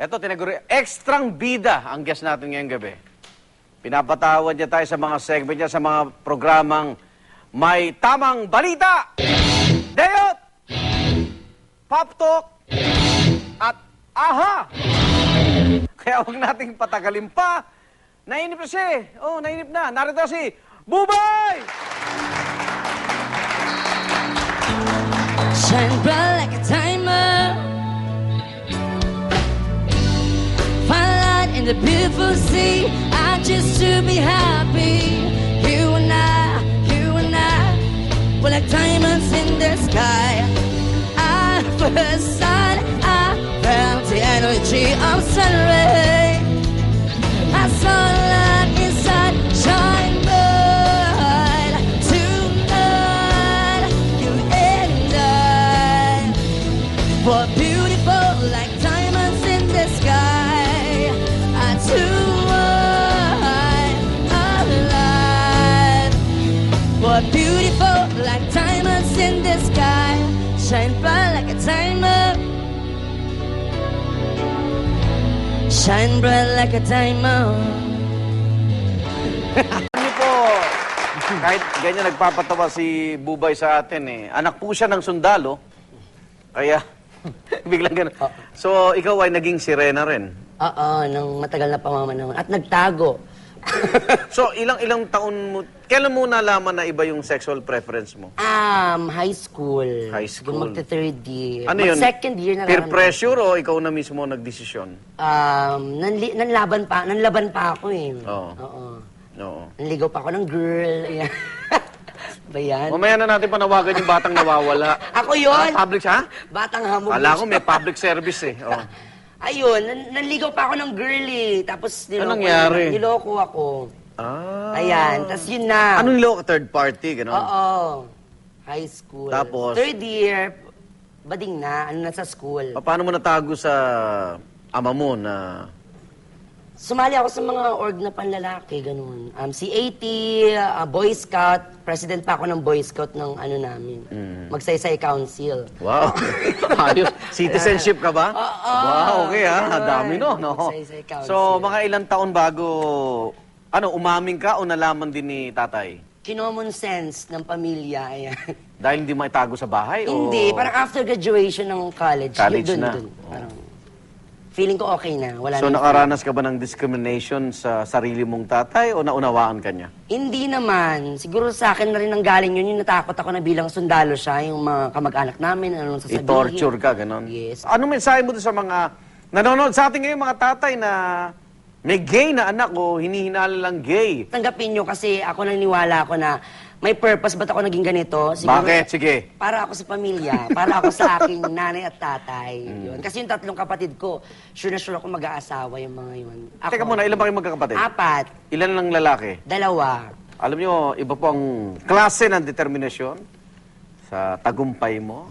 Eto, tinaguri, ekstrang bida ang guest natin ngayong gabi. Pinapatawad niya tayo sa mga segment niya, sa mga programang may tamang balita, Deyot, Pop Talk, at Aha! Kaya huwag nating patagalin pa. Nainip na siya eh. Oh, nainip na. Narito si Bubay! Shine the beautiful sea. I just to be happy. You and I, you and I, we're like diamonds in the sky. I first sight, I felt the energy of sun ray. I saw light inside, shine bright tonight. You and I were beautiful like Shine bright like a diamond. Ano po, kahit ganyan nagpapatawa si Bubay sa atin eh. Anak po siya ng sundalo. Kaya, biglang ganun. So, ikaw ay naging sirena rin. Oo, nang matagal na pamamanahon. At nagtago. So, ilang-ilang taon mo, kailan mo nalaman na iba yung sexual preference mo? Um, high school. High school. Magta third year. Ano yun? second year na Peer pressure o ikaw na mismo nagdesisyon? Um, nanli, nanlaban pa, nanlaban pa ako eh. Oo. Oo. Oo. Nanligaw pa ako ng girl. Ayan. ba yan? Mamaya na natin panawagan yung batang nawawala. Ako yun! Ah, public, ha? Batang hamog. Kala ko may public service eh. Oh. Ayun, nan, nanligaw pa ako ng girl eh. Tapos niloko, Anong nangyari? niloko ako. Ah. Ayan, tapos yun na. Anong niloko? Third party, gano'n? Oo. High school. Tapos? Third year, bading na, ano na sa school. Pa- Paano mo natago sa ama mo na... Sumali ako sa mga org na panlalaki, ganun. Um, si AT, uh, Boy Scout, president pa ako ng Boy Scout ng ano namin, Mm. Magsaysay Council. Wow! Ayos. Citizenship ka ba? Oo. Wow, okay ah. Ganun. Dami no, no? Magsaysay Council. So, mga ilang taon bago... Ano, umaming ka o nalaman din ni tatay? Kinommon sense ng pamilya, ayan. Dahil hindi maitago sa bahay? Hindi, o... parang after graduation ng college. College yun, dun, na. dun. Parang, feeling ko okay na. Wala So, na. nakaranas ka ba ng discrimination sa sarili mong tatay o naunawaan ka niya? Hindi naman. Siguro sa akin na rin ang galing yun. Yung natakot ako na bilang sundalo siya, yung mga kamag-anak namin, anong sasabihin. I-torture ka, ganon? Yes. Ano mensahe mo doon sa mga nanonood sa atin ngayon, mga tatay na may gay na anak o hinihinala lang gay? Tanggapin nyo kasi ako naniniwala ako na may purpose ba't ako naging ganito? Siguro, Bakit? Sige. Para ako sa pamilya, para ako sa aking nanay at tatay. Hmm. Yun. Kasi yung tatlong kapatid ko, sure na sure ako mag-aasawa yung mga yun. Ako, Teka muna, ilan ba kayong magkakapatid? Apat, Ilan lang lalaki? dalawa. Alam nyo, iba po ang klase ng determinasyon sa tagumpay mo